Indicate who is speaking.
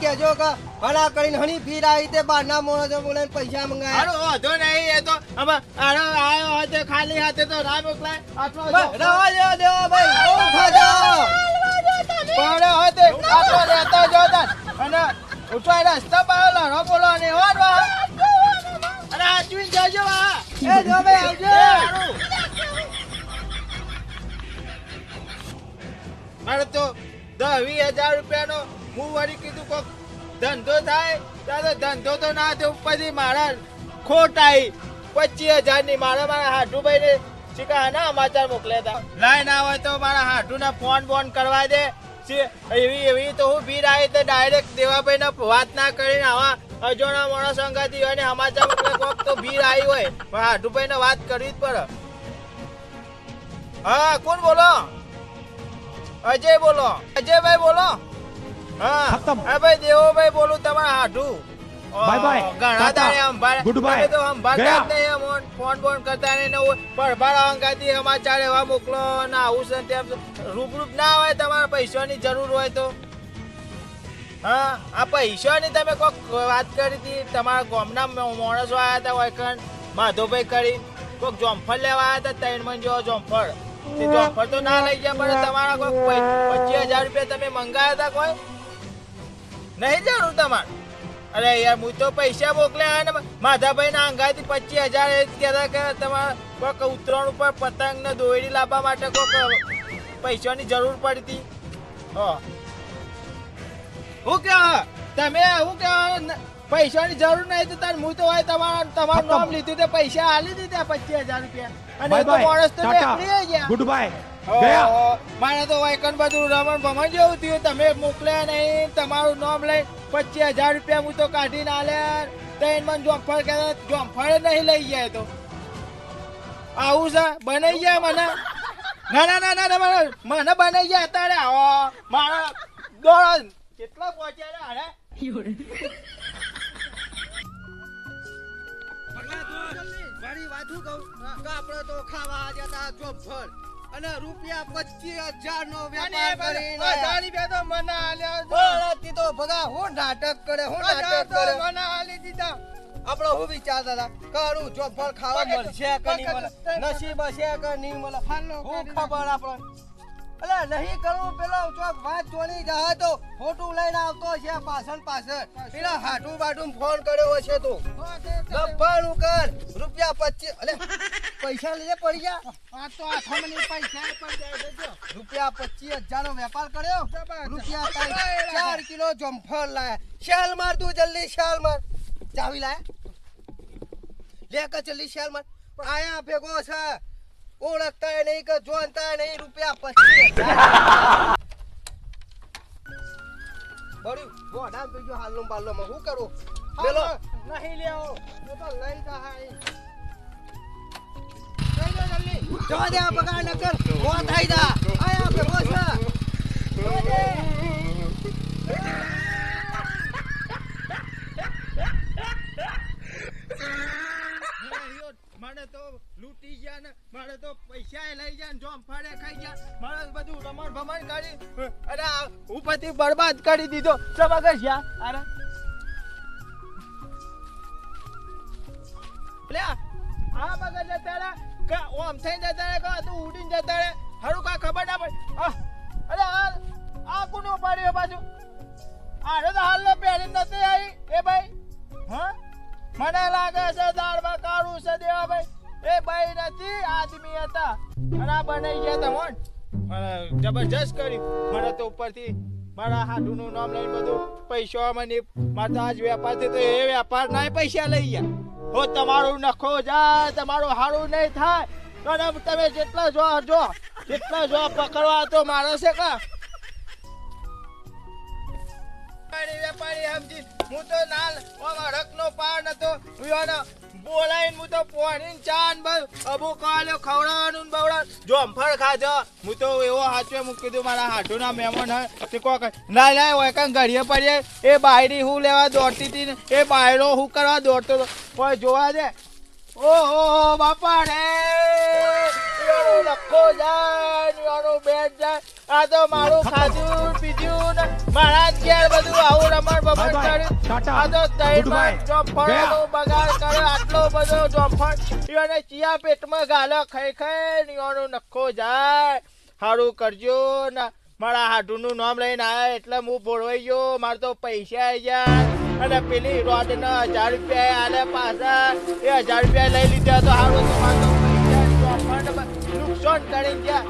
Speaker 1: કહેજો કે ભલા કરીને હણી ફીર આવી તે બહારના માણસો બોલાવીને પૈસા મંગાયા.
Speaker 2: હારું વાંધો નહીં એ તો હવે આનો આયો હાથે ખાલી હાથે તો ના મોકલાય. આટલો
Speaker 1: રવા દેવા દેવા ભાઈ બહુ ખાજો
Speaker 2: પણ હોય આટલો રહેતો જો અને ઉઠવાય રસ્તા પર લડો બોલો ને હો રો. અને આ ચૂઈ જજો આ
Speaker 1: એ જો ભાઈ આવજો.
Speaker 2: મારે તો દસ હજાર રૂપિયાનો હું વળી કીધું કોક ધંધો થાય ત્યાં તો ધંધો તો ના થયો પછી મારા ખોટ આવી પચીસ હજારની મારા મારા હાટુભાઈ ને શીખા ના સમાચાર મોકલ્યા હતા લાઈ ના હોય તો મારા હાટુને ફોન બોન કરવા દે શી- એવી એવી તો હું ભીડ આવી તો ડાયરેક્ટ દેવાભાઈ વાત ના કરીને આવા અજોણા માણસ અંગાથી હોય ને સમાચાર કોક તો ભીડ આવી હોય. પણ હાટુભાઈ વાત કરવી જ પડે. હા કોણ બોલો? અજય બોલો. અજયભાઈ બોલો? હા. ભાઈ દેવોભાઈ બોલું તમારા હાટુ.
Speaker 3: Bye bye.
Speaker 2: ઘણા દાડે
Speaker 3: Goodbye.
Speaker 2: તો જ નહીં, આમ ફોન બોન કરતા ને એને પરભારા અંગાથી સમાચાર એવા મોકલો ને આવું છે તેમ રૂબરૂપ ના હોય તમારા પૈસાની જરૂર હોય તો. હા આ પૈસાની તમે કોઈક વાત કરી હતી. તમારા ગામના માણસો આવ્યા હતા વૈકણ માધવભાઈ કરી. કોક જોમફળ લેવા આવ્યા હતા ત્રણ મણ જેવો જોમફળ. તે જોમફળ તો ના લઈ ગયા પણ તમારા કોઈ પચીસ હજાર રૂપિયા તમે મંગાયા હતા કોઈ? નહીં જરૂર તમારે. અરે યાર હું તો પૈસા મોકલ્યા અને માધાભાઈ ના અંગાથી પચીસ હજાર એ કહેતા કે તમારે કોઈક ઉત્તરાયણ ઉપર પતંગ ને દોયડી લાવવા માટે કોઈક પૈસાની જરૂર પડતી. હો. હું કે તમે હું કે પૈસાની જરૂર નહીં તો તાર હું તો હોય તમારા તમારું નામ લીધું તે પૈસા આલી દીધા પચીસ હજાર રૂપિયા. અને તો માણસ તો નીકળી ગયા.
Speaker 3: ગુડ બાય ગયા?
Speaker 2: મારે તો વાયકન બધું રમણ ભમણ જેવું થયું. તમે મોકલ્યા નહીં તમારું નામ લઈ પચીસ હજાર રૂપિયા હું તો કાઢીને લે તૈન મન જોમફળ કે જોમફળ નહીં લઈ જાય તો. આવું છે? બનાઈ ગયા મને? ના ના ના ના ના મને મને બનાઈ ગયા અત્યારે આવો મારા દોડ. કેટલા પહોંચ્યા રે હારે
Speaker 1: મારી વાત શું કહું? કે આપણે તો ખાવા જતા ચોફળ અને રૂપિયા પચીસ હજાર નો વેપાર
Speaker 2: કરી તો મને આલ્યા
Speaker 1: તો ભગા હું નાટક કરે હું નાટક કરે.
Speaker 2: મને આલી દીધા.
Speaker 1: આપણે હું વિચારતા હતા કરું ચોફળ ખાવા મળશે કે નહીં મળે? નસીબ હશે કે નહીં મળે? હું ખબર આપણે અલે નહીં કરવું પેલો ચોક વાત ચોળી જાય તો ફોટું લઈને આવતો છે પાછળ પાછળ. પેલા હાટું બાટું ફોન કર્યો છે તું. ગપ્પાનું કર. રૂપિયા પચીસ અલે પૈસા લઈને પડી જા.
Speaker 2: આ તો આ થમની પૈસા પડી જાય દેજો.
Speaker 1: રૂપિયા પચીસ હજાર નો વેપાર કર્યો? રૂપિયા ત્રણ ચાર કિલો જમફળ લાયા. શાલ માર તું જલ્દી શાલ માર. ચાવી લાયા? લે કે જલ્દી શાલ માર. આયા ભેગો છે. ઓળખતા નહીં કે જોનતા નહીં રૂપિયા પચીસ બળ્યું ગોડા તો જો હાલનો બાલનો હું કરું? પેલો
Speaker 2: નહીં લેવો
Speaker 1: તો લઈ જા
Speaker 2: જલ્દી લૂંટી ગયા ને, મારે તો પૈસા લઈ ગયા ને, જોમ ફાડે ખાઈ ગયા. મારે બધું રમણ ભમણ કરી અરે ઉપરથી બરબાદ કરી દીધો. સમગર છે અરે. લે આ બગર તારા કે ઓમ થઈને જતા રે કે, તું ઉડીને જતા રે હારું કાંઈ ખબર ના પડે. અરે આ આ કુનો પાડ્યો પાછું આને તો હાલ પહેરી નથી આવી. એ ભાઈ, હા? મને લાગે છે દાળમાં કાળું છે દેવા ભાઈ. એ ભાઈ નથી, આદમી હતા. અને આ બનાઈ ગયા તમોન મને. જબરજસ્ત કરી મને તો ઉપરથી મારા હાડુનું નામ લઈને બધું પૈસા મને મારા આજ વેપાર તો એ વેપાર ના પૈસા લઈ ગયા. હો, તમારું નખો જાય, તમારું હારું નહીં થાય. અને તમે જેટલા જો જો જેટલા જો પકડવા તો મારો છે કા? વેપારી સમજી, હું તો નાલ અડકનો પાર નતો બોલાઈને હું તો પોણીને ચાન બસ અબુ કાલ્યો ખવડાવવાનું બવડાવવાનું. જોમફળ ખાજો હું તો એવો હાચવે મૂકી કીધું મારા હાટુના મહેમાન હે. તે કોક ના ના હોય કાંઈ ઘડીએ પડીએ. એ બાયડી હું લેવા દોડતી હતી એ બાયડો હું કરવા દોડતો હતો. કોઈ જોવા દે. ઓહો, બાપા રે. લખો જાય બેટ જાય. આ તો મારું ખાધું. મારા ઘેર બધું આવું રમણ બમણ
Speaker 3: Bye bye.
Speaker 2: કર્યું. આ તો તૈમાં ચોફળનો બગાડ કરે આટલો બધો ચોફળ ઈઓને ચિયા પેટમાં ગાલો ખાઈ ખાઈ ઈઓનો નખો જાય. સારું કરજો ને મારા હાડુનું નામ લઈને આયા એટલે હું ભોળવાઈ ગયો. મારે તો પૈસા આવી ગયા. અને પેલી રોડ ના હજાર રૂપિયા આલે પાછા. એ હજાર રૂપિયા લઈ લીધા તો સારું તો મારે તો પૈસા નુકસાન કરી ગયા.